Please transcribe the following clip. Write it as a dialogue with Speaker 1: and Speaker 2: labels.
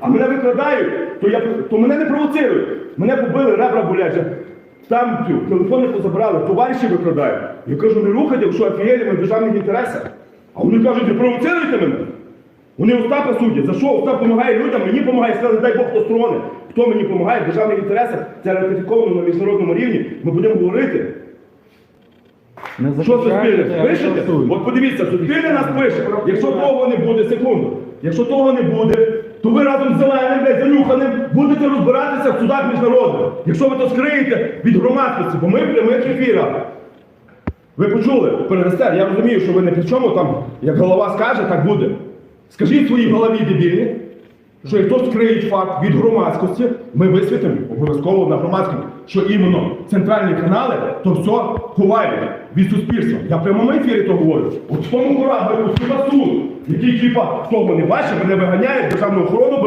Speaker 1: а мене викрадають, то, я, то мене не провоцирують. Мене побили, ребра болять. Там цю, телефони позабрали, товариші викрадають. Я кажу, не рухайте, якщо офігелі ми в державних інтересах. А вони кажуть, не провоцируйте мене. Вони Остапа судять. За що Остап допомагає людям, мені допомагає, сказали, дай Бог хто сторони. Хто мені допомагає в державних інтересах, це ратифіковано на міжнародному рівні. Ми будемо говорити.
Speaker 2: Не
Speaker 1: Що суспільне? Пишете? От подивіться, суспільне нас пише. Якщо того не буде, секунду. Якщо того не буде, то ви разом з зеленим, блядь, занюханим, будете розбиратися в судах міжнародних. Якщо ви то скриєте від громадськості, бо ми в прямих ефірах. Ви почули, перерестер, я розумію, що ви не при чому там, як голова скаже, так буде. Скажіть своїй голові дебільні, що як хтось скриє факт від громадськості, ми висвітимо обов'язково на громадському, що іменно центральні канали то все ховають від суспільства. Я в прямому ефірі то говорю. От в тому кораблику Субасу, який типа, хто мене бачить, мене виганяє державну охорону.